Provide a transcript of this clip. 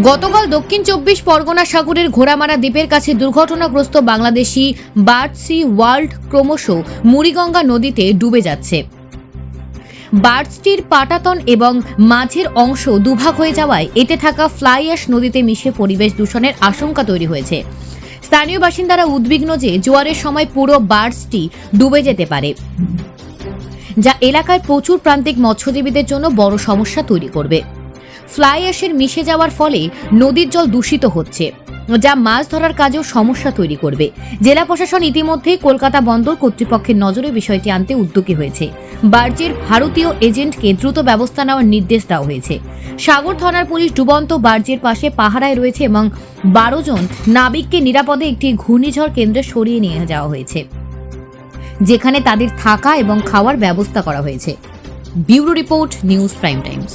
গতকাল দক্ষিণ চব্বিশ পরগনা সাগরের ঘোড়ামারা দ্বীপের কাছে দুর্ঘটনাগ্রস্ত বাংলাদেশি বার্ডসি ওয়ার্ল্ড ক্রমশ মুড়িগঙ্গা নদীতে ডুবে যাচ্ছে। বার্ডসটির পাটাতন এবং মাঝের অংশ দুভাগ হয়ে যাওয়ায় এতে থাকা ফ্লাই অ্যাশ নদীতে মিশে পরিবেশ দূষণের আশঙ্কা তৈরি হয়েছে। স্থানীয় বাসিন্দারা উদ্বিগ্ন যে জোয়ারের সময় পুরো বার্ডসটি ডুবে যেতে পারে, যা এলাকায় প্রচুর প্রান্তিক মৎস্যজীবীদের জন্য বড় সমস্যা তৈরি করবে। ফ্লাই অ্যাশের মিশে যাওয়ার ফলে নদীর জল দূষিত হচ্ছে, যা মাছ ধরার কাজেও সমস্যা তৈরি করবে। জেলা প্রশাসন ইতিমধ্যেই কলকাতা বন্দর কর্তৃপক্ষের নজরে বিষয়টি আনতে উদ্যোগী হয়েছে। বার্জের ভারতীয় এজেন্টকে দ্রুত ব্যবস্থা নেওয়ার নির্দেশ দেওয়া হয়েছে। সাগর থানার পুলিশ ডুবন্ত বার্জের পাশে পাহারায় রয়েছে এবং বারো জন নাবিককে নিরাপদে একটি ঘূর্ণিঝড় কেন্দ্রে সরিয়ে নিয়ে যাওয়া হয়েছে, যেখানে তাদের থাকা এবং খাওয়ার ব্যবস্থা করা হয়েছে। Bureau report, news prime times.